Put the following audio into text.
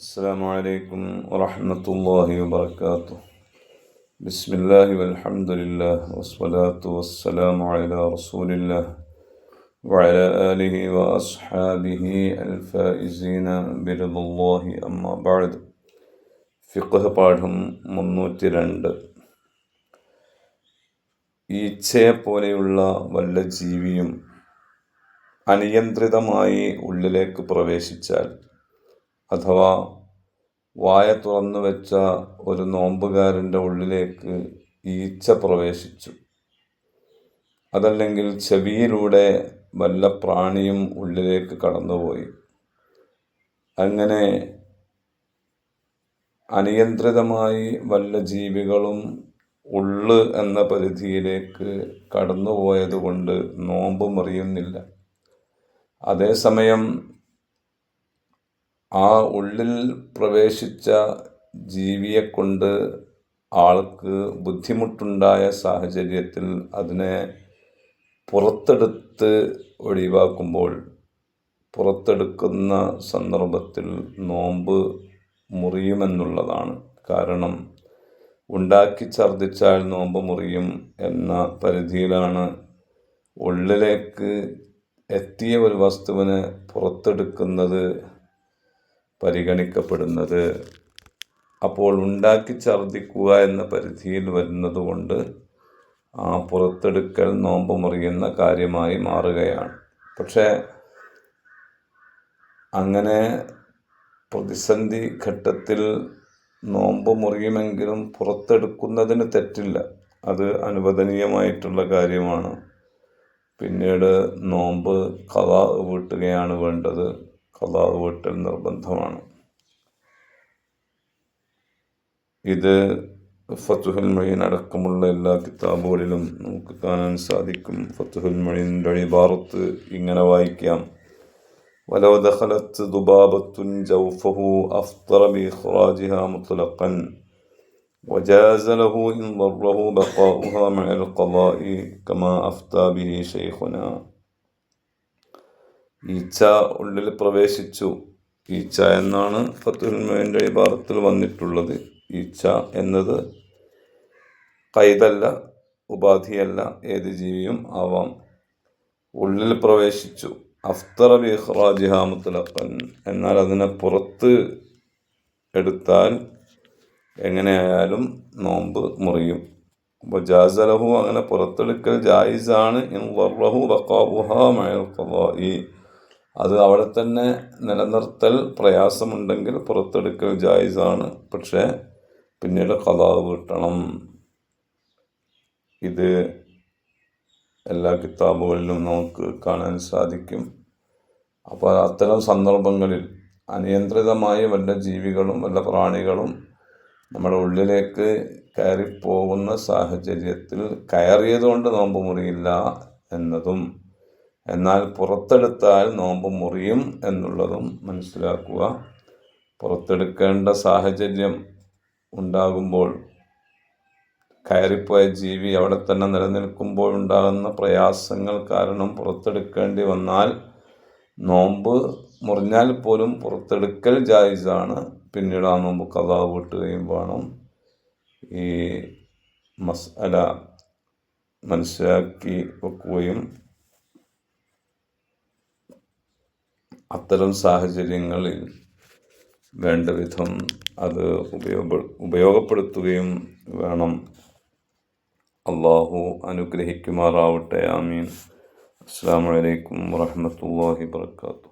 السلام عليكم ورحمة الله وبركاته بسم الله والحمد لله والصلاة والسلام على رسول الله وعلى آله وأصحابه الفائزين برضا الله أما بعد ഫിഖ് പാഠം മുന്നൂറ്റി രണ്ട് ഈച്ചയെ പോലെയുള്ള വല്ല ജീവിയും അനിയന്ത്രിതമായി ഉള്ളിലേക്ക് പ്രവേശിച്ചാൽ അഥവാ വായ തുറന്നു വെച്ച ഒരു നോമ്പുകാരന്റെ ഉള്ളിലേക്ക് ഈച്ച പ്രവേശിച്ചു. അതല്ലെങ്കിൽ ചെവിയിലൂടെ വല്ല പ്രാണിയും ഉള്ളിലേക്ക് കടന്നുപോയി. അങ്ങനെ അനിയന്ത്രിതമായി വല്ല ജീവികളും ഉള്ള് എന്ന പരിധിയിലേക്ക് കടന്നുപോയതുകൊണ്ട് നോമ്പ് മുറിയുന്നില്ല. അതേസമയം ആ ഉള്ളിൽ പ്രവേശിച്ച ജീവിയെക്കൊണ്ട് ആൾക്ക് ബുദ്ധിമുട്ടുണ്ടായ സാഹചര്യത്തിൽ അതിനെ പുറത്തെടുത്ത് ഒഴിവാക്കുമ്പോൾ പുറത്തെടുക്കുന്ന സന്ദർഭത്തിൽ നോമ്പ് മുറിയുമെന്നുള്ളതാണ് കാരണം ഉണ്ടാക്കി ഛർദ്ദിച്ചാൽ നോമ്പ് മുറിയും എന്ന പരിധിയിലാണ് ഉള്ളിലേക്ക് എത്തിയ ഒരു വസ്തുവിനെ പുറത്തെടുക്കുന്നത് പരിഗണിക്കപ്പെടുന്നത്. അപ്പോൾ ഉണ്ടാക്കി ഛർദ്ദിക്കുക എന്ന പരിധിയിൽ വരുന്നതുകൊണ്ട് ആ പുറത്തെടുക്കൽ നോമ്പ് മുറിയുന്ന കാര്യമായി മാറുകയാണ്. പക്ഷേ അങ്ങനെ പ്രതിസന്ധി ഘട്ടത്തിൽ നോമ്പ് മുറിയുമെങ്കിലും പുറത്തെടുക്കുന്നതിന് തെറ്റില്ല. അത് അനുവദനീയമായിട്ടുള്ള കാര്യമാണ്. പിന്നീട് നോമ്പ് കഥ വീട്ടുകയാണ് വേണ്ടത്. കഥ വീട്ടൽ നിർബന്ധമാണ് ഇത് ഫത്തുഹുൽ മൊഴീൻ അടക്കമുള്ള എല്ലാ കിതാബുകളിലും നമുക്ക് കാണാൻ സാധിക്കും ഫത്തുഹുൽ മൊഴീൻ്റെ അഴിബാറത്ത് ഇങ്ങനെ വായിക്കാം ولو دخلت ذبابة جوفه أفطر بإخراجها مطلقا وجاز له إن ضره بقاؤها مع القضاء كما أفتى به شيخنا ഈച്ച ഉള്ളിൽ പ്രവേശിച്ചു. ഈച്ച എന്നാണ് ഫത്തുൽമേന്റെ ഇബാറത്തിൽ വന്നിട്ടുള്ളത്. ഈച്ച എന്നത് കൈതല്ല ഉപാധിയല്ല ഏത് ജീവിയും ആവാം. ഉള്ളിൽ പ്രവേശിച്ചു. അഫ്തറ ബി ഇഖ്റാജിഹ മുത്തലഖൻ. എന്നാൽ അതിനെ പുറത്ത് എടുത്താൽ എങ്ങനെയായാലും നോമ്പ് മുറിയും. അപ്പോൾ ജാസലഹു അങ്ങനെ പുറത്തെടുക്കൽ ജായിസാണ്. ഇൻ വർറഹു ബക്കാബുഹ മഴ ഖദായി അത് അവിടെ തന്നെ നിലനിർത്തൽ പ്രയാസമുണ്ടെങ്കിൽ പുറത്തെടുക്കൽ ജായിസാണ്. പക്ഷേ പിന്നീട് കഥാവ് കിട്ടണം. ഇത് എല്ലാ കിതാബുകളിലും നമുക്ക് കാണാൻ സാധിക്കും. അപ്പോൾ അത്തരം സന്ദർഭങ്ങളിൽ അനിയന്ത്രിതമായ വല്ല ജീവികളും വല്ല പ്രാണികളും നമ്മുടെ ഉള്ളിലേക്ക് കയറിപ്പോകുന്ന സാഹചര്യത്തിൽ കയറിയതുകൊണ്ട് നോമ്പ് മുറിയില്ല എന്നതും എന്നാൽ പുറത്തെടുത്താൽ നോമ്പ് മുറിയും എന്നുള്ളതും മനസ്സിലാക്കുക. പുറത്തെടുക്കേണ്ട സാഹചര്യം ഉണ്ടാകുമ്പോൾ കയറിപ്പോയ ജീവി അവിടെ തന്നെ നിലനിൽക്കുമ്പോൾ ഉണ്ടാകുന്ന പ്രയാസങ്ങൾ കാരണം പുറത്തെടുക്കേണ്ടി വന്നാൽ നോമ്പ് മുറിഞ്ഞാൽ പോലും പുറത്തെടുക്കൽ ജായിസാണ്. പിന്നീട് ആ നോമ്പ് കഥാവ് കിട്ടുകയും വേണം. ഈ മസാല മനസ്സിലാക്കി വെക്കുകയും അത്തരം സാഹചര്യങ്ങളിൽ വേണ്ട വിധം അത് ഉപയോഗ ഉപയോഗപ്പെടുത്തുകയും വേണം. അള്ളാഹു അനുഗ്രഹിക്കുമാറാവട്ടെ. ആമീൻ. അസ്സാം വലൈക്കും വാഹമത്തല്ലാഹി വർക്കാത്തു